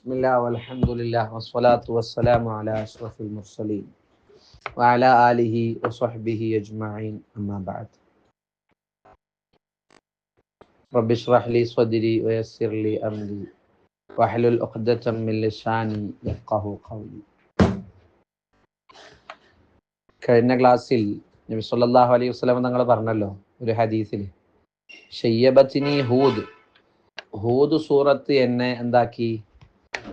بسم الله والحمد لله والصلاة والسلام على أشرف المرسلين وعلى آله وصحبه أجمعين أما بعد رب اشرح لي صدري ويسر لي أمري واحلل عقدة من لساني يفقه قولي കഴിഞ്ഞ ക്ലാസ്സിൽ നബി സല്ലല്ലാഹു അലൈഹി വസല്ലം തങ്ങൾ പറഞ്ഞല്ലോ ഒരു ഹദീസിൽ ഷയ്യബത്തിനി ഹൂദ് ഹൂദ് സൂറത്ത് എന്നെ എന്താക്കി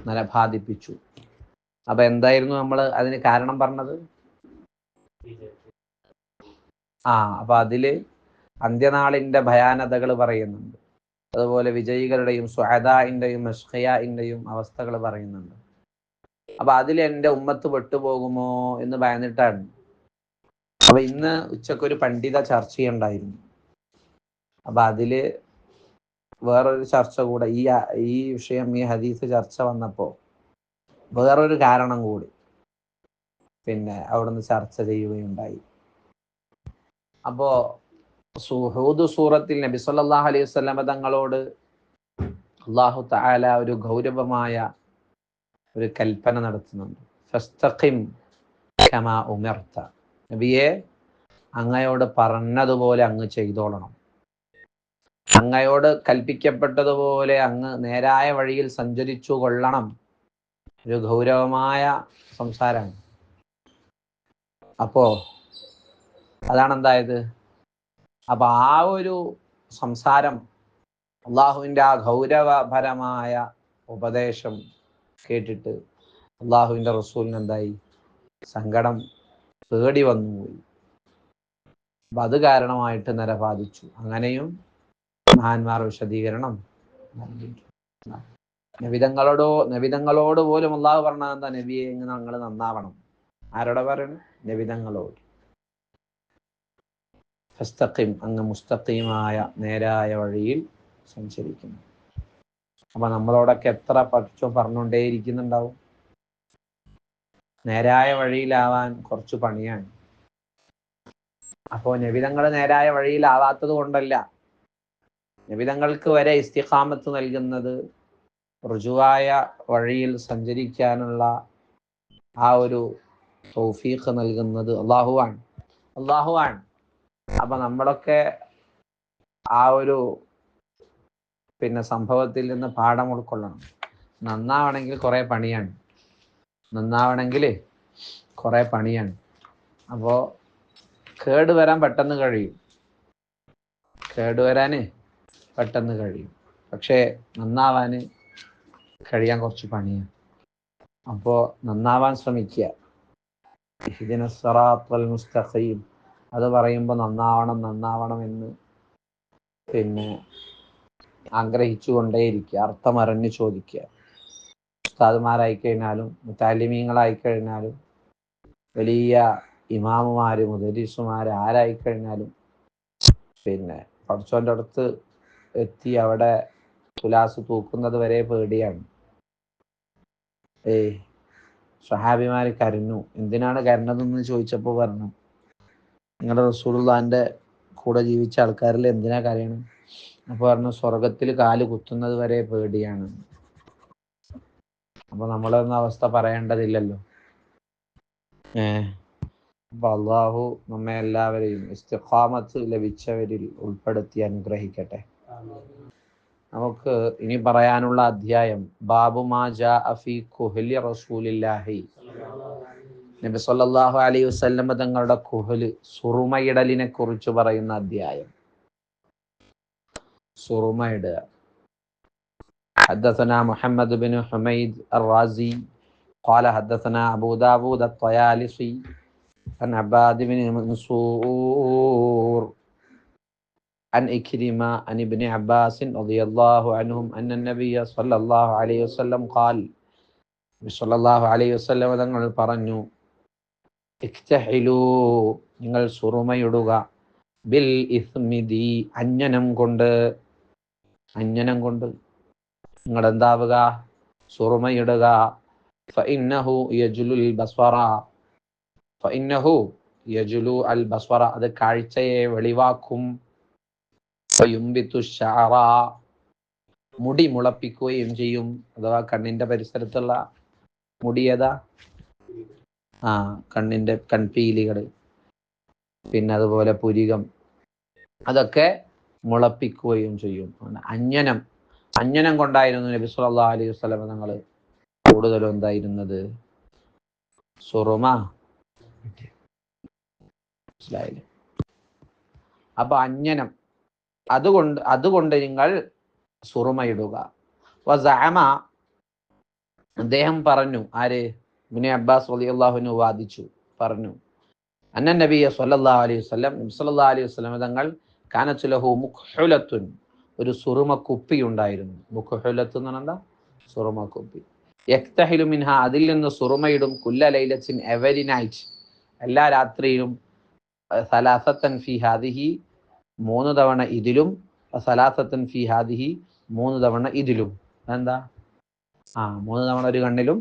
നല്ല ബാധിപ്പിച്ചു. അപ്പൊ എന്തായിരുന്നു നമ്മൾ അതിന് കാരണം പറഞ്ഞത്? ആ അപ്പൊ അതിൽ അന്ത്യനാളിന്റെ ഭയാനതകൾ പറയുന്നുണ്ട്. അതുപോലെ വിജയികളുടെയും സ്വാദാന്റെയും മഷ്ഖയാന്റെയും അവസ്ഥകൾ പറയുന്നുണ്ട്. അപ്പൊ അതിൽ എന്റെ ഉമ്മത്ത് പെട്ടുപോകുമോ എന്ന് ഭയന്നിട്ടാണ്. അപ്പൊ ഇന്ന് ഉച്ചക്കൊരു പണ്ഡിത ചർച്ചയുണ്ടായിരുന്നു. അപ്പൊ അതിൽ വേറൊരു ചർച്ച കൂടെ ഈ ഈ വിഷയം ഈ ഹദീസ് ചർച്ച വന്നപ്പോ വേറൊരു കാരണം കൂടി പിന്നെ അവിടുന്ന് ചർച്ച ചെയ്യുകയുണ്ടായി. അപ്പോ സുഹൂദ് സൂറത്തിൽ നബി സല്ലല്ലാഹു അലൈഹി സ്വലാമ തങ്ങളോട് അള്ളാഹു താല ഒരു ഗൗരവമായ ഒരു കൽപ്പന നടത്തുന്നുണ്ട്. ഫസ്തഖിം കമാ ഉമിർത. നബിയെ അങ്ങയോട് പറഞ്ഞതുപോലെ അങ്ങ് ചെയ്തോളണം. അങ്ങയോട് കൽപ്പിക്കപ്പെട്ടതുപോലെ അങ്ങ് നേരായ വഴിയിൽ സഞ്ചരിച്ചു കൊള്ളണം. ഒരു ഗൗരവമായ സംസാരമാണ്. അപ്പോ അതാണ് എന്തായത് അപ്പൊ ആ ഒരു സംസാരം അള്ളാഹുവിന്റെ ആ ഗൗരവപരമായ ഉപദേശം കേട്ടിട്ട് അള്ളാഹുവിന്റെ റസൂലിന് എന്തായി സങ്കടം പേടി വന്നുപോയി. അപ്പൊ അത് കാരണമായിട്ട് നിര ബാധിച്ചു. അങ്ങനെയും മഹാന്മാർ വിശദീകരണം നബിതങ്ങളോടോ നബിതങ്ങളോട് പോലും അള്ളാഹു പറഞ്ഞ എന്താ നബിയെ ഇങ്ങനെ നിങ്ങൾ നന്നാവണം? ആരോടെ പറയണം? നബിതങ്ങളോട്. ഫസ്തഖിം അങ്ങ് മുസ്തഖീമായ നേരായ വഴിയിൽ സഞ്ചരിക്കുന്നു. അപ്പൊ നമ്മളോടൊക്കെ എത്ര പഠിച്ചു പറഞ്ഞുകൊണ്ടേയിരിക്കുന്നുണ്ടാവും? നേരായ വഴിയിലാവാൻ കുറച്ച് പണിയാണ്. അപ്പോ നബിതങ്ങൾ നേരായ വഴിയിലാവാത്തത് കൊണ്ടല്ല നബിതങ്ങൾക്ക് വരെ ഇസ്തിഹാമത്ത് നൽകുന്നത് ഋജുവായ വഴിയിൽ സഞ്ചരിക്കാനുള്ള ആ ഒരു തൗഫീഖ് നൽകുന്നത് അള്ളാഹുവാണ് അള്ളാഹുവാണ് അപ്പൊ നമ്മളൊക്കെ ആ ഒരു പിന്നെ സംഭവത്തിൽ നിന്ന് പാഠം ഉൾക്കൊള്ളണം. നന്നാവണമെങ്കിൽ കുറെ പണിയാണ്. നന്നാവണമെങ്കിൽ കുറെ പണിയാണ്. അപ്പോ കേടുവരാൻ പെട്ടെന്ന് കഴിയും. കേട് വരാന് പെട്ടെന്ന് കഴിയും. പക്ഷേ നന്നാവാന് കഴിയാൻ കുറച്ച് പണിയാണ് അപ്പോൾ നന്നാവാൻ ശ്രമിക്കുക. മുസ്തഖീം. അത് പറയുമ്പോൾ നന്നാവണം നന്നാവണം എന്ന് പിന്നെ ആഗ്രഹിച്ചു കൊണ്ടേയിരിക്കുക. അർത്ഥമറിഞ്ഞ് ചോദിക്കുക. ഉസ്താദുമാരായി കഴിഞ്ഞാലും മുത്താലിമീങ്ങളായി കഴിഞ്ഞാലും വലിയ ഇമാമുമാര് മുദരീസുമാര് ആരായി കഴിഞ്ഞാലും പിന്നെ പഠിച്ചോന്റെ അടുത്ത് എത്തി അവിടെ തുലാസ് തൂക്കുന്നത് വരെ പേടിയാണ്. ഏയ് സഹാബിമാര് കരഞ്ഞു. എന്തിനാണ് കരഞ്ഞതെന്ന് ചോദിച്ചപ്പോൾ പറഞ്ഞു നിങ്ങളുടെ റസൂലുള്ളാന്റെ കൂടെ ജീവിച്ച ആൾക്കാരിൽ എന്തിനാ കരയണം? അപ്പൊ പറഞ്ഞു സ്വർഗത്തിൽ കാൽ കുത്തുന്നത് വരെ പേടിയാണ്. അപ്പൊ നമ്മളൊന്നും അവസ്ഥ പറയേണ്ടതില്ലല്ലോ. ഏ അള്ളാഹു നമ്മെ എല്ലാവരെയും ഇസ്തിഖാമത്ത് ലഭിച്ചവരിൽ ഉൾപ്പെടുത്തി അനുഗ്രഹിക്കട്ടെ. നമുക്ക് ഇനി പറയാനുള്ള അധ്യായം ബാബു മാ ജാ അഫി കുഹലി റസൂലില്ലാഹി നബി സല്ലല്ലാഹു അലൈഹി വസല്ലം തങ്ങളുടെ കുഹല് സുറുമയിടലിനെ കുറിച്ച് പറയുന്ന അധ്യായം സുറുമയിടുക حدثنا محمد بن حميد الرازي قال حدثنا أبو داود الطيالسي عن عباد بن منصور عن إكرمة عن ابن عباس رضي الله عنهم أن النبي صلى الله عليه وسلم قال صلى الله عليه وسلم തങ്ങൾ പറഞ്ഞു ഇക്തഹിലു നിങ്ങൾ സുറുമയിടുക ബിൽ ഇസ്മിദി അഞ്ജനം കൊണ്ട് അഞ്ജനം കൊണ്ട് നിങ്ങൾ എന്താവുക സുറുമയിടുക ഫഇന്നഹു യജുലുൽ ബസ്വറ ഫഇന്നഹു യജുലു അൽ ബസ്വറ അത് കാഴ്ചയെ വെളിവാക്കും ഫയുംബിത്തു ശഅറ മുടി മുളപ്പിക്കുകയും ചെയ്യും. അഥവാ കണ്ണിന്റെ പരിസരത്തുള്ള മുടിയതാ ആ കണ്ണിന്റെ കൺപീലികൾ പിന്നെ അതുപോലെ പുരികം. അതൊക്കെ മുളപ്പിക്കുകയും ചെയ്യും. അഞ്ജനം അഞ്ജനം കൊണ്ടായിരുന്നു നബി സല്ലല്ലാഹു അലൈഹി വസല്ലം തങ്ങൾ കൂടുതലും എന്തായിരുന്നത്? സുറുമ. മനസ്സിലായില്ലേ? അപ്പൊ അഞ്ജനം അതുകൊണ്ട് അതുകൊണ്ട് നിങ്ങൾ സുറുമയിടുക. വസഅമ അദ്ദേഹം പറഞ്ഞു ആര്? ഇബ്നു അബ്ബാസ് അള്ളാഹുനു വാദിച്ചു പറഞ്ഞു. അന്ന നബിയ സല്ലാ അലൈഹി വസല്ലം നബി അലൈഹി തങ്ങൾ കാനച്ചുലഹു മുഖുലത്തുൻ ഒരു സുറുമ കുപ്പി ഉണ്ടായിരുന്നു. മുഖുലത്ത് എന്ന് പറഞ്ഞാൽ സുറുമ കുപ്പി. യക്തഹിലു മിൻഹ അതിൽ നിന്ന് സുറുമയിടും കുല്ല ലൈലച്ചിൻ എവരി നൈറ്റ് എല്ലാ രാത്രിയിലും സലാസത്തൻ ഫി ഹാദിഹി മൂന്ന് തവണ ഇതിലും സലാസത്തൻ ഫി ഹാദിഹി മൂന്ന് തവണ ഇതിലും. എന്താ ആ മൂന്ന് തവണ ഒരു കണ്ണിലും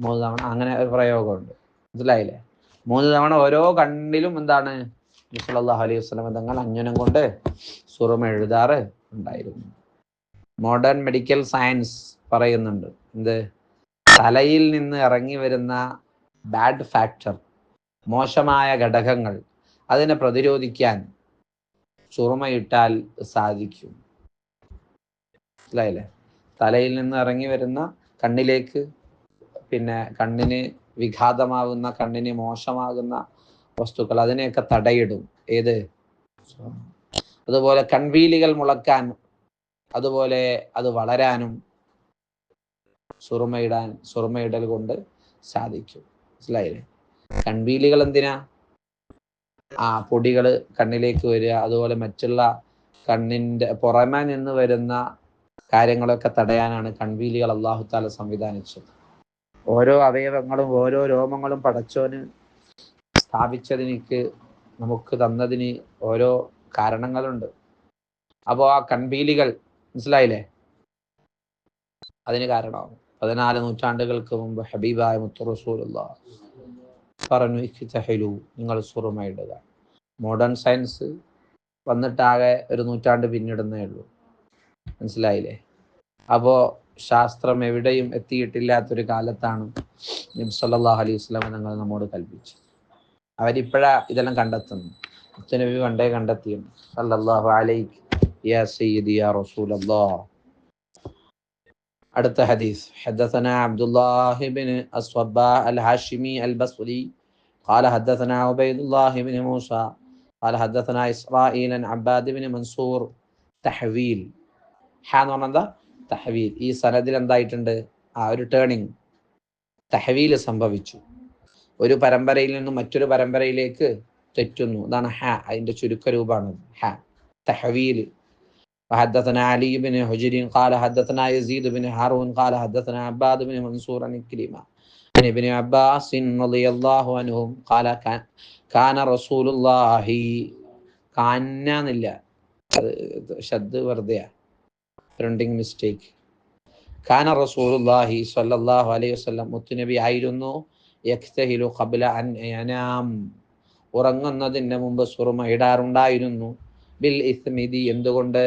മൂന്ന് തവണ അങ്ങനെ ഒരു പ്രയോഗമുണ്ട്. മനസ്സിലായില്ലേ? മൂന്ന് തവണ ഓരോ കണ്ണിലും എന്താണ്? സല്ലല്ലാഹു അലൈഹി വസല്ലം തങ്ങൾ അഞ്ഞനം കൊണ്ട് സുറമ എഴുതാറ് ഉണ്ടായിരുന്നു. മോഡേൺ മെഡിക്കൽ സയൻസ് പറയുന്നുണ്ട്. എന്ത്? തലയിൽ നിന്ന് ഇറങ്ങി വരുന്ന ബാഡ് ഫാക്ടർ മോശമായ ഘടകങ്ങൾ അതിനെ പ്രതിരോധിക്കാൻ ചുറുമയിട്ടാൽ സാധിക്കും. മനസ്സിലായില്ലേ? തലയിൽ നിന്ന് ഇറങ്ങി വരുന്ന കണ്ണിലേക്ക് പിന്നെ കണ്ണിന് വിഘാതമാകുന്ന കണ്ണിന് മോശമാകുന്ന വസ്തുക്കൾ അതിനെയൊക്കെ തടയിടും. ഏത്? അതുപോലെ കൺവീലികൾ മുളക്കാൻ അതുപോലെ അത് വളരാനും സുറുമയിടാൻ സുറുമയിടൽ കൊണ്ട് സാധിക്കും. മനസ്സിലായില്ലേ? കൺവീലികൾ എന്തിനാ? ആ പൊടികൾ കണ്ണിലേക്ക് വരിക അതുപോലെ മറ്റുള്ള കണ്ണിന്റെ പുറമേ നിന്ന് വരുന്ന കാര്യങ്ങളൊക്കെ തടയാനാണ് കൺവീലികൾ അള്ളാഹു താല സംവിധാനിച്ചത്. ഓരോ അവയവങ്ങളും ഓരോ രോമങ്ങളും പടച്ചോന് സ്ഥാപിച്ചതിനിക്ക് നമുക്ക് തന്നതിന് ഓരോ കാരണങ്ങളുണ്ട്. അപ്പോൾ ആ കൺവീലികൾ മനസ്സിലായില്ലേ? അതിന് കാരണമാകും. പതിനാല് നൂറ്റാണ്ടുകൾക്ക് മുമ്പ് ഹബീബായ മുത്തു പറഞ്ഞു ഇഖ്തഹിലു നിങ്ങൾ സുറുമയിടുക മോഡേൺ സയൻസ് വന്നിട്ടാകെ ഒരു നൂറ്റാണ്ട് പിന്നിടുന്നേ ഉള്ളൂ. മനസ്സിലായില്ലേ? അപ്പോ ശാസ്ത്രം എവിടെയും എത്തിയിട്ടില്ലാത്തൊരു കാലത്താണ് നബി അലൈഹി വസല്ലം ഞങ്ങൾ നമ്മോട് കൽപ്പിച്ചു അവരിപ്പോഴാ ഇതെല്ലാം കണ്ടെത്തുന്നു നബി പണ്ടേ കണ്ടെത്തിയും സല്ലാഹു അലൈഹി യാ സയ്യിദി യാ റസൂലല്ലാഹ്. അടുത്ത ഹദീസ് حدثنا عبد الله بن الصباح الهاشمي البصري قال حدثنا عبيد الله بن موسى قال حدثنا إسرائيل عن عباد بن منصور تحويل ഹാ എന്ന് പറഞ്ഞാൽ എന്താ തഹവീൽ ഈ സനദിൽ എന്തായിട്ടുണ്ട് ആ ഒരു ടേണിങ് തഹവീൽ സംഭവിച്ചു ഒരു പരമ്പരയിൽ നിന്നും മറ്റൊരു പരമ്പരയിലേക്ക് തെറ്റുന്നു അതാണ് ഹ അതിന്റെ ചുരുക്ക രൂപമാണ് ഹ തഹവീൽ وحدثنا علي بن حجر قال حدثنا يزيد بن هارون قال حدثنا عباد بن منصور عن كلمة عن ابن عباس رضي الله عنهم قال كان, كان رسول الله كان എന്നില്ല ശബ്ദ വെറുതെയാ പ്രിന്റിംഗ് മിസ്റ്റേക്ക് ഖാന റസൂലുള്ളാഹി സ്വല്ലല്ലാഹു അലൈഹി വസല്ലം മുത്തുനബി ആയിരുന്നു യക്തഹിലു ഖബ്ല അൻ യനാം ഉറങ്ങുന്നതിന് മുമ്പ് സുറുമ ഇടാറുണ്ടായിരുന്നു ബിൽ ഇസ്മിദി എന്തുകൊണ്ട്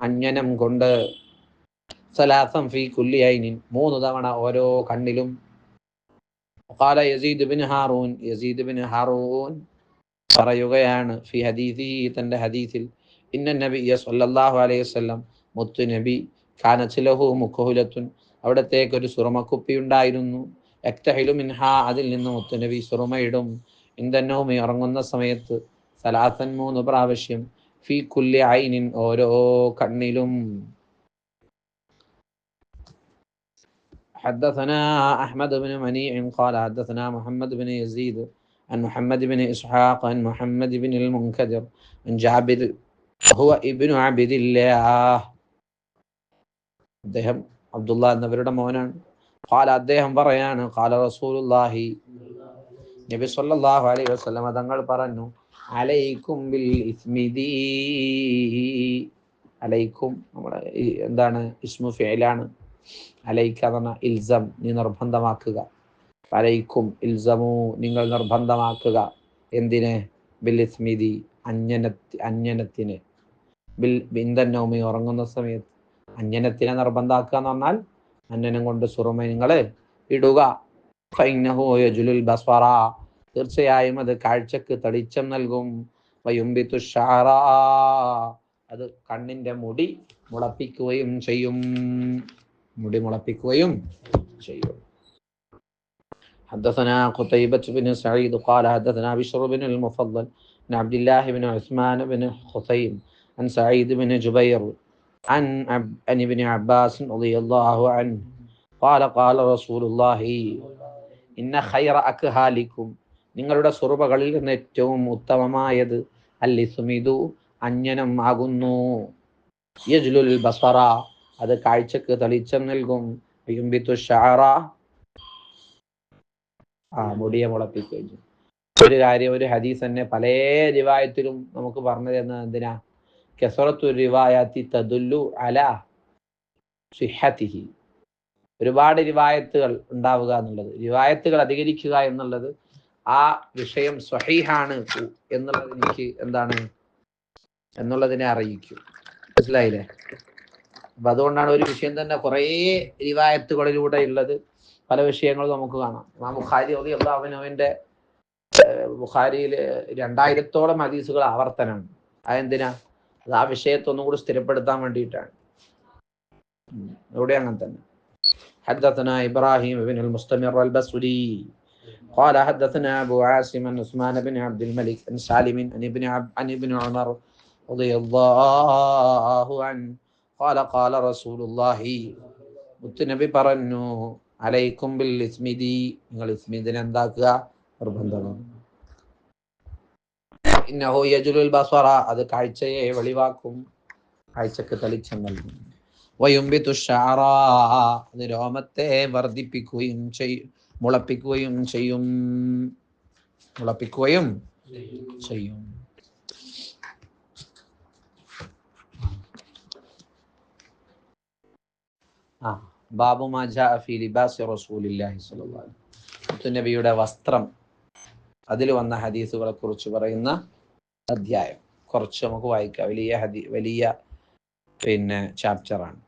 അഞ്ജനം കൊണ്ട് സലാസം ഫി കുല്ലി ഐനിൻ മൂന്ന് തവണ ഓരോ കണ്ണിലും قال يزيد بن هارون يزيد بن هارون പറയുകയാണ് ഫി ഹദീസി തന്റെ ഹദീസിൽ ഇന്ന നബി സല്ലല്ലാഹു അലൈഹി വസല്ലം മുത്തു നബി കാനച്ചിലഹു മുഖഹുലത്തുൻ അവിടത്തേക്ക് ഒരു സുറമക്കുപ്പി ഉണ്ടായിരുന്നു എക്തഹിലു മിൻഹ അതിൽ നിന്ന് മുത്തുനബി സുറുമയിടും ഇന്ദന്നവും ഇറങ്ങുന്ന സമയത്ത് സലാസൻ മൂന്ന് പ്രാവശ്യം ഫി കുല്ലി ഐനിൻ ഓരോ കണ്ണിലും حدثنا أحمد بن منيع قال حدثنا محمد بن يزيد عن محمد بن إسحاق عن محمد بن المنكدر عن جابر هو ابن عبد الله അദ്ദേഹം അബ്ദുള്ള എന്നവരുടെ മോനാണ് ഖാല അദ്ദേഹം പറയാണ് ഖാല റസൂലുള്ളാഹി നബി സല്ലല്ലാഹു അലൈഹി വസല്ലം തങ്ങൾ പറഞ്ഞു അലൈക്കും ബിൽ ഇസ്മിദി അലൈക്കും നമ്മുടെ എന്താണ് ഇസ്മു ഫേലാണ് അലൈക്ക എന്ന് പറഞ്ഞാൽ ഇൽസം നീ നിർബന്ധമാക്കുക. അലൈക്കും ഇൽസമു നിങ്ങൾ നിർബന്ധമാക്കുക. എന്തിന്? ബിൽ ഇസ്മിദി അഞ്ജനത്തി അഞ്ജനത്തിന് ബിൽ ബിന്ദന്നൗമി ഉറങ്ങുന്ന സമയത്ത് അഞ്ജനത്തിനെ നിർബന്ധമാക്കുക എന്ന് പറഞ്ഞാൽ അഞ്ജനം കൊണ്ട് സുറമ നിങ്ങൾ ഇടുക. ഫൈനഹു യജുലുൽ ബസ്വറ. തീർച്ചയായും അത് കാഴ്ചക്ക് തെളിച്ചം നൽകും വയുംബിത്തു ഷാറ അത് കണ്ണിന്റെ മുടി മുളപ്പിക്കുകയും ചെയ്യും മുടി മുളപ്പിക്കുകയും ചെയ്യും حدثنا قتيبة بن سعيد قال حدثنا بشر بن المفضل عن عبد الله بن عثمان بن خثيم عن سعيد بن جبير عن عب... عن ابن عباس رضي الله عنه قال قال رسول الله إن خير أكهالكم നിങ്ങളുടെ സുറുബകളിൽ നിന്ന് ഏറ്റവും ഉത്തമമായത് അല്ലിസുമിതു അന്യനം ആകുന്നു. യജ്ലുൽ ബസറ അത് കാഴ്ചക്ക് തെളിച്ചം നൽകും. യുംബിത്തു ഷാറ ആ മുടിയെ മുളപ്പിക്കുകയും ഒരു കാര്യം ഒരു ഹദീസ് തന്നെ പല റിവായത്തിലും നമുക്ക് പറഞ്ഞു തരുന്നത് എന്തിനാ? കെസറത്തു റിവായത്തി തദുല്ലു അല സിഹത്തിഹി ഒരുപാട് റിവായത്തുകൾ ഉണ്ടാവുക എന്നുള്ളത്. റിവായത്തുകൾ അധികരിക്കുക എന്നുള്ളത് ആ വിഷയം സ്വഹീഹാണ് എന്നുള്ളത് എനിക്ക് എന്താണ് എന്നുള്ളതിനെ അറിയിക്കും മനസ്സിലായില്ലേ അപ്പൊ അതുകൊണ്ടാണ് ഒരു വിഷയം തന്നെ കുറേ റിവായത്തുകളിലൂടെ ഉള്ളത് പല വിഷയങ്ങളും നമുക്ക് കാണാം ഇമാം ബുഖാരി അലി അള്ളാഹുവിനുവിന്റെ ബുഖാരിയിൽ രണ്ടായിരത്തോളം ഹദീസുകൾ ആവർത്തനാണ് അതെന്തിനാ അത് ആ വിഷയത്തെ ഒന്നും കൂടി സ്ഥിരപ്പെടുത്താൻ വേണ്ടിയിട്ടാണ് ഉം. ഇവിടെ അങ്ങനെ തന്നെ حدثنا إبراهيم بن المستمر البصري قال حدثنا أبو عاصم عن عثمان بن عبد الملك عن سالم عن ابن عب... عن ابن عمر رضي الله عنه قال قال رسول الله മുത്തുനബി പറഞ്ഞു അലൈക്കും ബിൽ ഇസ്മിദി നിങ്ങൾ ഇസ്മിദിനെ എന്താക്കുക നിർബന്ധമാണ് ഇന്നഹു യജുലുൽ ബസറ അത് കാഴ്ചയെ വെളിവാക്കും കാഴ്ചക്ക് തെളിച്ചം നൽകും വയുംബിത്തു ഷാറ അത് രോമത്തെ വർദ്ധിപ്പിക്കുകയും ചെയ്യും മുളപ്പിക്കുകയും ചെയ്യും. മുളപ്പിക്കുകയും ചെയ്യും. ആ ബാബു മാജാ വസ്ത്രം. അതിൽ വന്ന ഹദീസുകളെ കുറിച്ച് പറയുന്ന അധ്യായം. കുറച്ച് നമുക്ക് വായിക്കാം. വലിയ ഹദീ വലിയ പിന്നെ ചാപ്റ്ററാണ്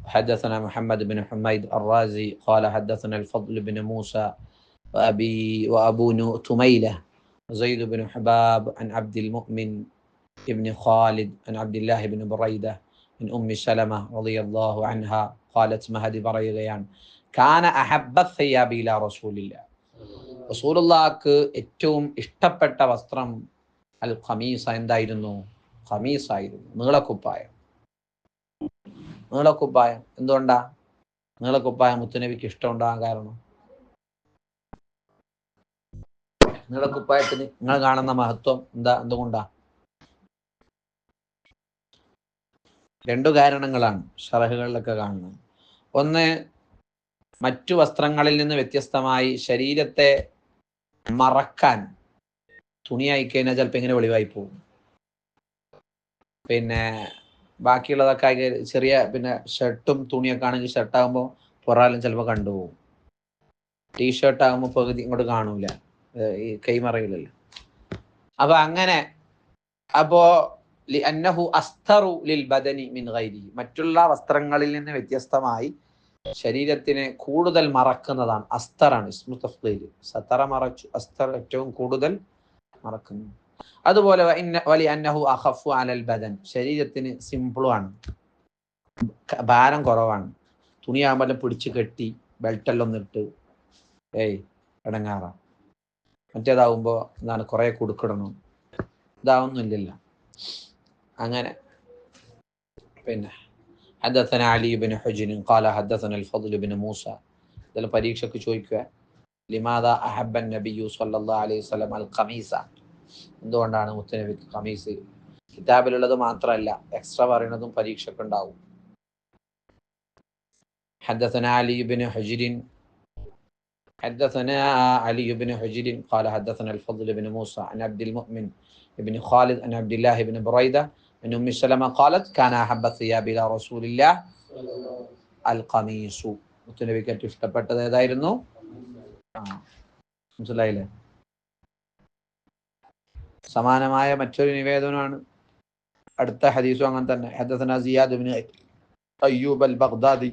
حدثنا محمد بن حميد الرازي قال حدثنا الفضل بن موسى وأبي وأبو نو- تميلة زيد بن حباب عن عبد المؤمن بن خالد عن عبد الله بن بريدة من أم سلمة رضي الله عنها قالت مهدي بريغيان كان أحب الثياب إلى رسول الله رسول الله ഏറ്റവും ഇഷ്ടപ്പെട്ട വസ്ത്രം അൽ ഖമീസ എന്തായിരുന്നു ഖമീസ് ആയിരുന്നു നീളക്കുപ്പായം നീളക്കുപ്പായം എന്തുകൊണ്ടാ? നീളക്കുപ്പായം മുത്തുനബിക്ക് ഇഷ്ടം ഉണ്ടാകാൻ കാരണം? നീളക്കുപ്പായത്തിന് നിങ്ങൾ കാണുന്ന മഹത്വം എന്താ? എന്തുകൊണ്ടാ? രണ്ടു കാരണങ്ങളാണ് ഷറഹുകളിലൊക്കെ കാണുന്നത്. ഒന്ന് മറ്റു വസ്ത്രങ്ങളിൽ നിന്ന് വ്യത്യസ്തമായി ശരീരത്തെ മറക്കാൻ തുണിയായി കഴിഞ്ഞാൽ ചിലപ്പോൾ ഇങ്ങനെ വെളിവായി പോകും. പിന്നെ ബാക്കിയുള്ളതൊക്കെ ആയി ചെറിയ പിന്നെ ഷർട്ടും തുണിയൊക്കെ ആണെങ്കിൽ ഷർട്ടാകുമ്പോൾ പുറാലും ചിലപ്പോൾ കണ്ടുപോകും. ടീഷർട്ട് ആകുമ്പോൾ പകുതി ഇങ്ങോട്ട് കാണൂല. ഈ കൈമറയില്ലല്ലോ അപ്പൊ അങ്ങനെ അപ്പോ അന്നഹു അസ്തറു ലിൽ ബദനി മിൻ ഗൈരി. മറ്റുള്ള വസ്ത്രങ്ങളിൽ നിന്ന് വ്യത്യസ്തമായി ശരീരത്തിനെ കൂടുതൽ മറക്കുന്നതാണ്. അസ്തറാണ് ഇസ്മു സത്തറ മറച്ചു അസ്തർ ഏറ്റവും കൂടുതൽ മറക്കുന്നു. അതുപോലെ വലി അന്നഹു അഹഫു അലൽ ബദൻ. ശരീരത്തിന് സിമ്പിളുമാണ് ഭാരം കുറവാണ്. തുണിയാകുമ്പോൾ പിടിച്ച് കെട്ടി ബെൽറ്റെല്ലാം ഇട്ട് ഏയ് ഇടങ്ങാറ. മറ്റേതാവുമ്പോൾ എന്താണ് കുറേ കൊടുക്കണം ഇതാവുന്നില്ലല്ല അങ്ങനെ. പിന്നെ ഹദ്ദസന അലി ബിൻ ഹുജിൻ കാല ഹദ്ദസന അൽ ഫضل ബിൻ മൂസ. ഇതെല്ലാം പരീക്ഷയ്ക്ക് ചോദിക്കുക ലിമാദ അഹബ്ബൻ നബിയു സല്ലല്ലാഹു അലൈഹി വസല്ലം അൽ ഖമീസ. എന്തുകൊണ്ടാണ് മുത്തനബിക്ക് ഖമീസ് കിതാബിലുള്ളത് മാത്രമല്ല എക്സ്ട്രാ പറയുന്നതും പരീക്ഷയ്ക്ക് ഉണ്ടാവും حدثنا علي بن حجر حدثنا علي بن حجر قال حدثنا الفضل بن موسى عن عبد المؤمن بن خالد عن عبد الله بن بريدة عن أم سلمة قالت كان أحب الثياب إلى رسول الله القميص മുത്തുനബിക്ക് ഏറ്റവും ഇഷ്ടപ്പെട്ടത് ഏതായിരുന്നു ആ മനസ്സിലായില്ലേ സമാനമായ മറ്റൊരു നിവേദനമാണ് അടുത്ത ഹദീസും അങ്ങനെ തന്നെ حدثنا زياد بن أيوب البغدادي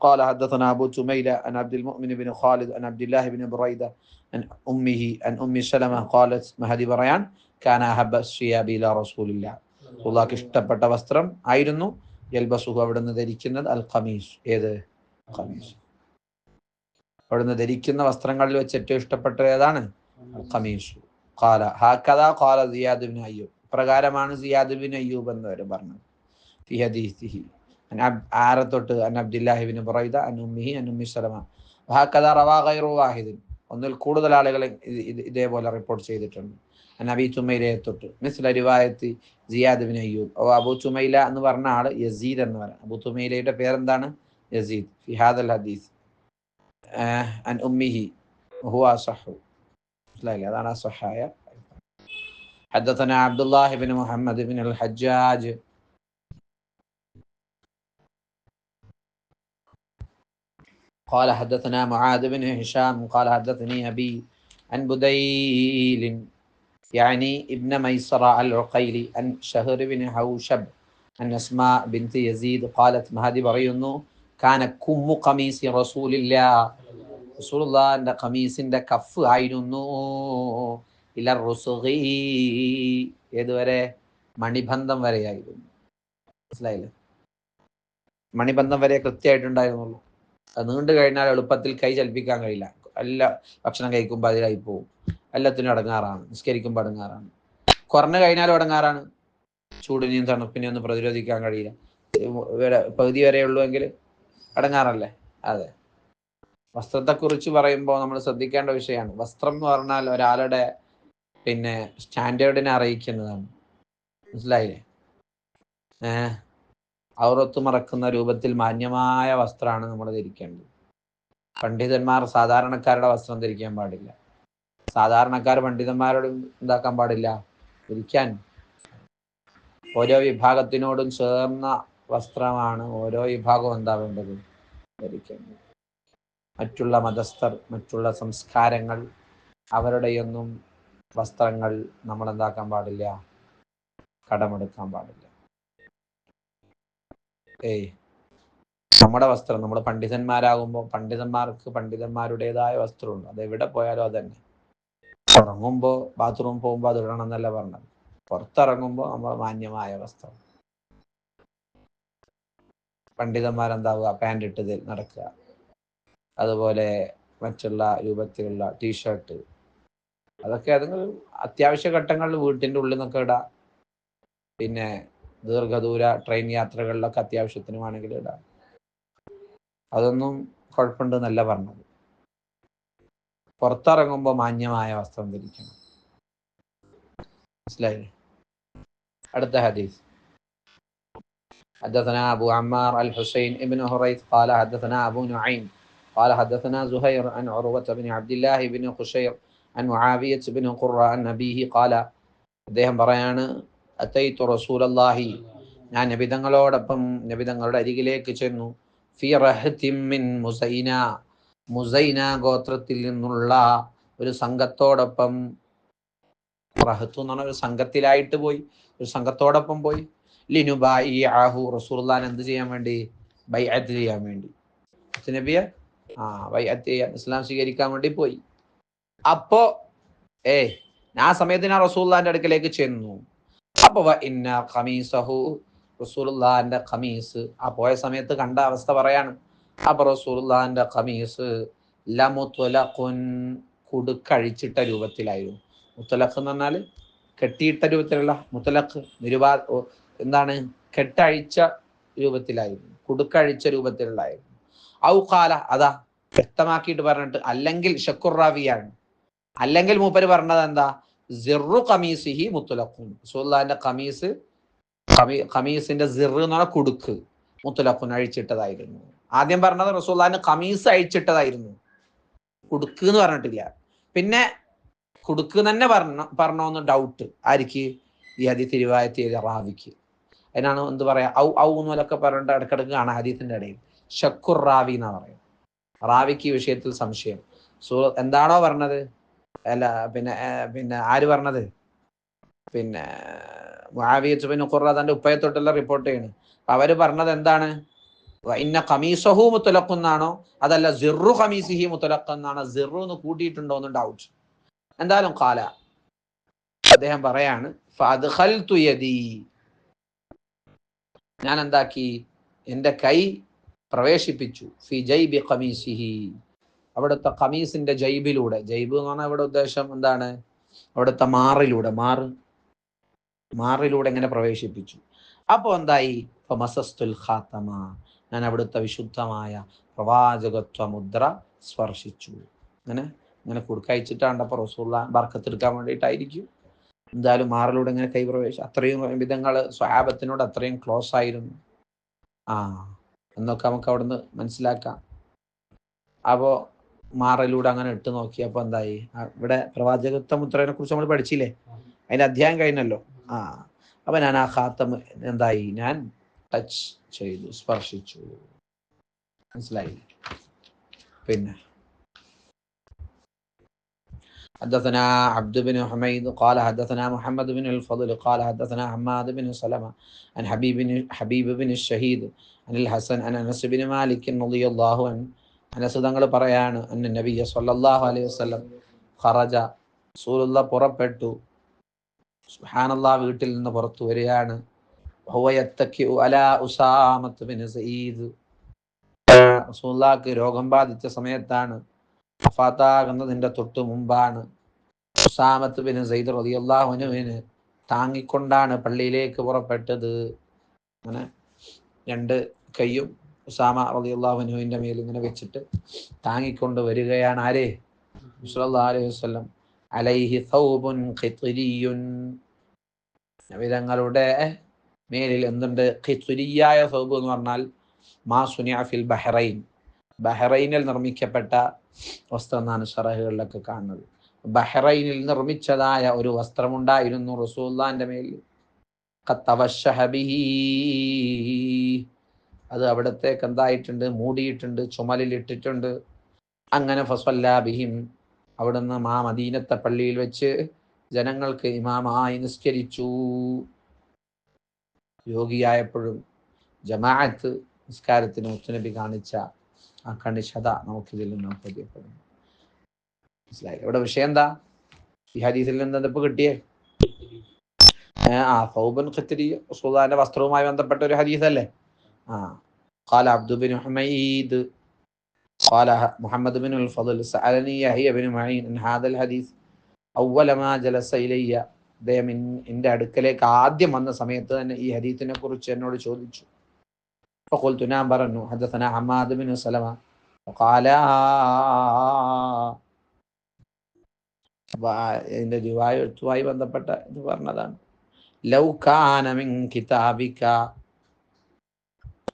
قال حدثنا أبو تميلة عن عبد المؤمن بن خالد عن عبد الله بن بريدة عن أمه عن أم سلمة قالت മഹദി പറയാൻ كان أحب الثياب إلى رسول الله അള്ളാഹ്ക്ക് ഇഷ്ടപ്പെട്ട വസ്ത്രം ആയിരുന്നു യൽബസുഹു അവിടുന്ന് ധരിക്കുന്നത് അൽ ഖമീസ് ഏത് ഖമീസ് അവിടുന്ന് ധരിക്കുന്ന വസ്ത്രങ്ങളിൽ വെച്ച് ഏറ്റവും ഇഷ്ടപ്പെട്ടത് ഏതാണ് അൽ ഖമീസ് ഖാല ഹാക്കഥ ഖാല സിയാദ് ബിൻ അയ്യൂബ്. പ്രകാരമാണ് സിയാദ് ബിൻ അയ്യൂബ് എന്നവർ പറഞ്ഞത്. ഫി ഹദീസിഹി. ആരെ തൊട്ട് അൻ അബ്ദുല്ലാഹി ബിൻ ബുറൈദ അൻ ഉമ്മിഹി അൻ ഉമ്മി സലമ. ഹാക്കഥ റവാ ഗൈറു വാഹിദിൻ. ഒന്നിൽ കൂടുതൽ ആളുകൾ ഇത് ഇത് ഇതേപോലെ റിപ്പോർട്ട് ചെയ്തിട്ടുണ്ട്. അബി തുമൈലയെ തൊട്ട്. മിസ്ല റിവായത്ത് സിയാദ് ബിൻ അയ്യൂബ്. ഓ അബു ചുമൈല എന്ന് പറഞ്ഞ ആൾ യസീദ് എന്ന് പറയാം. അബു തുമൈലയുടെ പേരെന്താണ്? യസീദ്. ഫിഹാദ് അൽ ഹദീസ്. അൻ ഉമ്മിഹി. ഹുവ لا لا أنا صحايا. حدثنا عبد الله بن محمد بن الحجاج. قال حدثنا معاذ بن هشام قال حدثني أبي عن بديل يعني ابن ميسرة العقيلي عن شهر بن حوشب عن أسماء بنت يزيد قالت مهدي برينو كان كم قميص رسول الله റസൂലുള്ളാന്റെ ഖമീസിന്റെ കഫ് ആയിരുന്നു. ഇല റുസുഖി. ഏതുവരെ? മണിബന്ധം വരെയായിരുന്നു. മനസ്സിലായില്ലേ? മണിബന്ധം വരെ കൃത്യമായിട്ടുണ്ടായിരുന്നുള്ളൂ. അത് നീണ്ടു കഴിഞ്ഞാൽ എളുപ്പത്തിൽ കൈ ചലിപ്പിക്കാൻ കഴിയില്ല. എല്ലാ ഭക്ഷണം കഴിക്കുമ്പോൾ അതിലായി പോവും എല്ലാത്തിനും അടങ്ങാറാണ്. നിസ്കരിക്കുമ്പോൾ അടങ്ങാറാണ്. കുറഞ്ഞു കഴിഞ്ഞാലും അടങ്ങാറാണ്. ചൂടിനെയും തണുപ്പിനെയും ഒന്നും പ്രതിരോധിക്കാൻ കഴിയില്ല. പകുതി വരെയുള്ളൂ എങ്കിൽ അടങ്ങാറല്ലേ? അതെ. വസ്ത്രത്തെക്കുറിച്ച് പറയുമ്പോൾ നമ്മൾ ശ്രദ്ധിക്കേണ്ട വിഷയമാണ് വസ്ത്രം എന്ന് പറഞ്ഞാൽ ഒരാളുടെ പിന്നെ സ്റ്റാൻഡേർഡിനെ അറിയിക്കുന്നതാണ്. മനസ്സിലായില്ലേ? ഏഹ് ഔറത്ത് മറക്കുന്ന രൂപത്തിൽ മാന്യമായ വസ്ത്രമാണ് നമ്മൾ ധരിക്കേണ്ടത്. പണ്ഡിതന്മാർ സാധാരണക്കാരുടെ വസ്ത്രം ധരിക്കാൻ പാടില്ല. സാധാരണക്കാർ പണ്ഡിതന്മാരോട് എന്താക്കാൻ പാടില്ല. ധരിക്കാൻ. ഓരോ വിഭാഗത്തിനോടും ചേർന്ന വസ്ത്രമാണ് ഓരോ വിഭാഗവും എന്താ വേണ്ടത്? ധരിക്കേണ്ടത്. മറ്റുള്ള മതസ്ഥർ മറ്റുള്ള സംസ്കാരങ്ങൾ അവരുടെയൊന്നും വസ്ത്രങ്ങൾ നമ്മൾ എന്താക്കാൻ പാടില്ല? കടമെടുക്കാൻ പാടില്ല. ഏയ് നമ്മുടെ വസ്ത്രം നമ്മൾ പണ്ഡിതന്മാരാകുമ്പോൾ പണ്ഡിതന്മാർക്ക് പണ്ഡിതന്മാരുടേതായ വസ്ത്രമുണ്ട്. അത് എവിടെ പോയാലും അതന്നെ. ഉറങ്ങുമ്പോൾ ബാത്റൂം പോകുമ്പോൾ അത് ഇടണം എന്നല്ല പറഞ്ഞത്. പുറത്തിറങ്ങുമ്പോൾ നമ്മൾ മാന്യമായ വസ്ത്രം. പണ്ഡിതന്മാരെന്താവുക? പാന്റ് ഇട്ട് നടക്കുക. അതുപോലെ മറ്റുള്ള രൂപത്തിലുള്ള ടീഷർട്ട് അതൊക്കെ അതുങ്ങൾ അത്യാവശ്യ ഘട്ടങ്ങളിൽ വീട്ടിൻ്റെ ഉള്ളിൽ നിന്നൊക്കെ ഇടാം പിന്നെ ദീർഘദൂര ട്രെയിൻ യാത്രകളിലൊക്കെ അത്യാവശ്യത്തിന് വേണമെങ്കിൽ ഇടാം അതൊന്നും കുഴപ്പമുണ്ട് എന്നല്ല പറഞ്ഞത് പുറത്തിറങ്ങുമ്പോൾ മാന്യമായ വസ്ത്രം ധരിക്കണം മനസ്സിലായില്ലേ അടുത്ത ഹദീസ് حدثنا أبو عمار الحسين ابن هريث قال حدثنا أبو نعيم قال حدثنا زهير عن عروة بن عبد الله بن قشير عن معاوية بن قرة عن أبيه قال അദ്ദേഹം പറയാണ് അത്തൈത്തു റസൂലല്ലാഹി ഞാൻ നബിതങ്ങളോടൊപ്പം നബിതങ്ങളുടെ അരികിലേക്ക് ചെന്നു ഫി റഹത്തിൻ മുസൈന മുസൈന ഗോത്രത്തിൽ നിന്നുള്ള ഒരു സംഘത്തോടൊപ്പം റഹത്തു എന്ന് പറഞ്ഞ ഒരു സംഘത്തിലായിട്ട് പോയി ഒരു സംഘത്തോടൊപ്പം പോയി ലിനുബായി ആഹു റസൂർലാൻ എന്ത് ചെയ്യാൻ വേണ്ടി ബൈഅത്ത് ചെയ്യാൻ വേണ്ടി നബിയ ആ വൈഅത്ത് ഇസ്ലാം സ്വീകരിക്കാൻ വേണ്ടി പോയി. അപ്പോ ഏ ആ സമയത്ത് ഞാൻ റസൂല്ലാന്റെ അടുക്കലേക്ക് ചെന്നു. അപ്പൊ ഇന്ന ഖമീസഹു റസൂലുള്ളാന്റെ ഖമീസ്. ആ പോയ സമയത്ത് കണ്ട അവസ്ഥ പറയാണ്. അപ്പൊ റസൂലുള്ളാന്റെ ഖമീസ് ലമുത്തുലഖുൻ കുടുക്കഴിച്ചിട്ട രൂപത്തിലായിരുന്നു. മുത്തലഖ് എന്ന് പറഞ്ഞാൽ കെട്ടിയിട്ട രൂപത്തിലല്ല മുത്തലഖ് നിരുപാ എന്താണ് കെട്ടഴിച്ച രൂപത്തിലായിരുന്നു. കുടുക്കഴിച്ച രൂപത്തിലുള്ളായിരുന്നു ഔഖാല അതാ വ്യക്തമാക്കിയിട്ട് പറഞ്ഞിട്ട് അല്ലെങ്കിൽ ഷക്കുറാവിയാണ് അല്ലെങ്കിൽ മൂപ്പര് പറഞ്ഞത് എന്താ? സിറു കമീസിഹി മുത്തുലഖുൻ. റസൂലുള്ളാന്റെ കമീസ് കമീസിന്റെ സിറു എന്ന് പറഞ്ഞാൽ കുടുക്ക് മുത്തുലഖുൻ അഴിച്ചിട്ടതായിരുന്നു. ആദ്യം പറഞ്ഞത് റസൂല്ലാന്റെ കമീസ് അഴിച്ചിട്ടതായിരുന്നു. കുടുക്ക് എന്ന് പറഞ്ഞിട്ടില്ല. പിന്നെ കുടുക്ക് തന്നെ പറഞ്ഞ പറഞ്ഞോന്ന് ഡൗട്ട് ആർക്ക് ഈ ഹദി തിരുവായത്തി റാവിക്ക്. അതിനാണ് എന്ത് പറയാ ഔ ഔ എന്നൊക്കെ പറഞ്ഞിട്ട് ഇടക്കിടക്ക് കാണാം ഹദീത്തിന്റെ ഇടയിൽ. ഷക്കുർ റാവി എന്നാ പറയും റാവിക്ക് ഈ വിഷയത്തിൽ സംശയം. സൂ എന്താണോ പറഞ്ഞത്? അല്ല പിന്നെ പിന്നെ ആര് പറഞ്ഞത്? പിന്നെ മുആവിയത്ത് ഖുറ തന്റെ ഉപ്പയെ തൊട്ടുള്ള റിപ്പോർട്ട് ചെയ്യണ് അവർ പറഞ്ഞത് എന്താണ്? ഇന്ന കമീസഹു മുത്തലക്കുന്നാണോ അതല്ല സിറു കമീസിഹി മുത്തലഖെന്നാണോ സിറു എന്ന് കൂട്ടിയിട്ടുണ്ടോ എന്ന് ഡൗട്ട് എന്തായാലും കാല അദ്ദേഹം പറയാണ് ഞാൻ എന്താക്കി? എന്റെ കൈ പ്രവേശിപ്പിച്ചു. ഫി ജൈബി ഖമീസിഹി. അവിടുത്തെ ഖമീസിന്റെ ജൈബിലൂടെ. ജൈബ് എന്ന് പറഞ്ഞാൽ ഇവിടെ ഉദ്ദേശം എന്താണ്? അവിടുത്തെ മാറിലൂടെ മാറ് മാറിലൂടെ എങ്ങനെ പ്രവേശിപ്പിച്ചു. അപ്പോൾ എന്തായി? മസസ്തുൽ ഖാത്തമ ഞാൻ അവിടുത്തെ വിശുദ്ധമായ പ്രവാചകത്വ മുദ്ര സ്പർശിച്ചു. അങ്ങനെ ഇങ്ങനെ കുടുക്കയച്ചിട്ടാണ്ടപ്പോൾ റസൂള്ള ബർക്കത്തെടുക്കാൻ വേണ്ടിയിട്ടായിരിക്കും. എന്തായാലും മാറിലൂടെ ഇങ്ങനെ കൈപ്രവേശം അത്രയും വിധങ്ങൾ സ്വാപത്തിനോട് അത്രയും ക്ലോസ് ആയിരുന്നു. ആ. എന്നൊക്കെ നമുക്ക് അവിടുന്ന് മനസ്സിലാക്കാം അപ്പോൾ മാറലൂടെ അങ്ങനെ ഇട്ട് നോക്കിയപ്പോൾ എന്തായി ആ, ഇവിടെ പ്രവാചകത്വ മുദ്രനെ കുറിച്ച് നമ്മൾ പഠിച്ചില്ലേ അതിന്റെ അധ്യായം കഴിഞ്ഞല്ലോ ആ അപ്പൊ ഞാൻ ആ ഖാത്തം എന്തായി ഞാൻ ടച്ച് ചെയ്തു സ്പർശിച്ചു മനസ്സിലായി പിന്നെ حدثنا عبد بن حميد قال حدثنا محمد بن الفضل قال حدثنا حماد بن سلمة عن حبيب بن حبيب بن الشهيد അനിൽ ഹസൻ അൻ അനസുബിൻ മാലിക്കിൻ മുദിയല്ലാഹു അൻ അനസ് തങ്ങൾ പറയാണ് അന്ന നബിയ സല്ലല്ലാഹു അലൈഹി വസല്ലം ഖറജ റസൂലുള്ള പുറപ്പെട്ടു. സുബ്ഹാനല്ലാ വീട്ടിൽ നിന്ന് പുറത്തു വരികയാണ്. റസൂല്ലാക്ക് രോഗം ബാധിച്ച സമയത്താണ് ഫാത്താകുന്നതിന്റെ തൊട്ട് മുമ്പാണ് ഉസാമത്ത് ബിൻ സയ്ദ് റതിയല്ലാഹുനുവിന് താങ്ങിക്കൊണ്ടാണ് പള്ളിയിലേക്ക് പുറപ്പെട്ടത്. അങ്ങനെ രണ്ട് കൈയും ഉസാമ റളിയല്ലാഹു അൻഹുവിന്റെ മേൽ ഇങ്ങനെ വെച്ചിട്ട് താങ്ങിക്കൊണ്ട് വരികയാണ് ആരെ? അലൈഹി അലൈഹി സൗബുൻ നബിതങ്ങളുടെ മേലിൽ എന്തുണ്ട്? ഖിത്തുരിയായ സൗബ് എന്ന് പറഞ്ഞാൽ മാ സുനിയാഫിൽ ബഹ്റൈൻ. ബഹ്റൈനിൽ നിർമ്മിക്കപ്പെട്ട വസ്ത്രം എന്നാണ് ഷറഹുകളിലൊക്കെ കാണുന്നത്. ബഹ്റൈനിൽ നിർമ്മിച്ചതായ ഒരു വസ്ത്രമുണ്ടായിരുന്നു റസൂല്ലാന്റെ മേലിൽ. അത് അവിടത്തേക്ക് എന്തായിട്ടുണ്ട്? മൂടിയിട്ടുണ്ട് ചുമലിൽ ഇട്ടിട്ടുണ്ട് അങ്ങനെ ഫസ്വല്ലാ ബിഹിം അവിടുന്ന് മാ മദീനത്തെ പള്ളിയിൽ വെച്ച് ജനങ്ങൾക്ക് ഇമാമായി നിസ്കരിച്ചു. യോഗിയായപ്പോഴും ജമാഅത്ത് നിസ്കാരത്തിന് മുത്തുനബി കാണിച്ച ആ കണിശത നമുക്കിതിൽ നിന്നും പരിചയപ്പെടുന്നു. മനസ്സിലായി ഇവിടെ വിഷയം എന്താ? ഈ ഹദീസിൽ നിന്ന് ഇപ്പൊ കിട്ടിയേ? ആ സൗബൻ ഖത്തരി സുൽത്താന്റെ വസ്ത്രവുമായി ബന്ധപ്പെട്ട ഒരു ഹദീസല്ലേ? ആ قال عبد بن حميد قال محمد بن الفضل سألني يحيى بن معين عن هذا الحديث أول ما جلس إلي അദ്ദേഹം ഇൻ- എൻ്റെ അടുക്കലേക്ക് ആദ്യം വന്ന സമയത്ത് തന്നെ ഈ ഹദീത്തിനെ കുറിച്ച് എന്നോട് ചോദിച്ചു فقلت ഞാൻ പറഞ്ഞു حدثنا حماد بن سلمة وقال ഇതിന്റെ റിവായത്തുമായി ബന്ധപ്പെട്ട ഇത് പറഞ്ഞതാണ് ലൗ കാന മിൻ കിതാബിക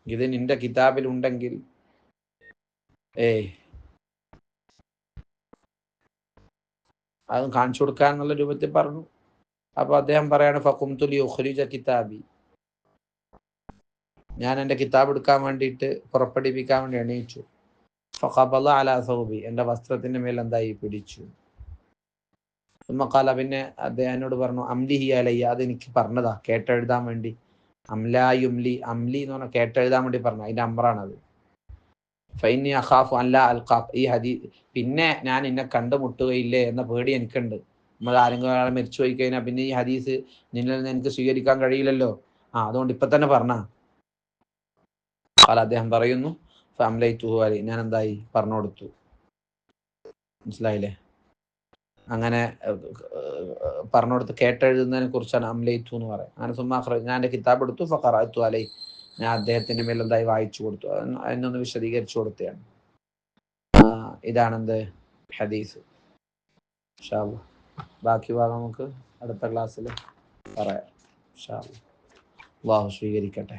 ഇത് നിന്റെ കിതാബിൽ ഉണ്ടെങ്കിൽ ഏ അതും കാണിച്ചു കൊടുക്കാൻ എന്നുള്ള രൂപത്തിൽ പറഞ്ഞു. അപ്പൊ അദ്ദേഹം പറയാണ് ഫക്കുംതുലി ഉഖ്രിജ കിതാബി. ഞാൻ എന്റെ കിതാബ് എടുക്കാൻ വേണ്ടിയിട്ട് പുറപ്പെടുവിക്കാൻ വേണ്ടി എണീച്ചു. ഫഖബല അലാ സൗബി എന്റെ വസ്ത്രത്തിന്റെ മേൽ എന്തായി പിടിച്ചു. ഉമ്മക്കാല പിന്നെ അദ്ദേഹം എന്നോട് പറഞ്ഞു അംലിഹി അത് എനിക്ക് പറഞ്ഞതാ കേട്ടെഴുതാൻ വേണ്ടി. അംലായുംലി അംലി എന്ന് പറഞ്ഞാൽ കേട്ടെഴുതാൻ വേണ്ടി പറഞ്ഞു അതിന്റെ അമ്പറാണത്. ഫൈനി അഖാഫു അല്ല അൽഖാഫ് ഈ ഹദീ പിന്നെ ഞാൻ എന്നെ കണ്ടുമുട്ടുകയില്ലേ എന്ന പേടി എനിക്കുണ്ട്. നമ്മൾ ആരെങ്കിലും ഒരാളെ മരിച്ചു പോയി കഴിഞ്ഞാൽ പിന്നെ ഈ ഹദീസ് നിന്നിൽ നിന്ന് എനിക്ക് സ്വീകരിക്കാൻ കഴിയില്ലല്ലോ. ആ അതുകൊണ്ട് ഇപ്പൊ തന്നെ പറഞ്ഞ. അദ്ദേഹം പറയുന്നു ഫാമിലി അലി ഞാൻ എന്തായി? പറഞ്ഞു കൊടുത്തു മനസ്സിലായില്ലേ? അങ്ങനെ പറഞ്ഞു കൊടുത്ത് കേട്ടെഴുതുന്നതിനെ കുറിച്ചാണ് അംലയിത്തു എന്ന് പറയാം അങ്ങനെ സുമ്മാഖ്ര ഞാൻ എന്റെ കിതാബ് എടുത്തു ഫഖറാത്തു അലൈ ഞാൻ അദ്ദേഹത്തിന്റെ മേൽ എന്തായി വായിച്ചു കൊടുത്തു. എന്നൊന്ന് വിശദീകരിച്ചു കൊടുത്തതാണ്. ആ, ഇതാണെന്ത് ഹദീസ്. ബാക്കി ഭാഗം നമുക്ക് അടുത്ത ക്ലാസ്സിൽ പറയാം. അള്ളാഹു സ്വീകരിക്കട്ടെ.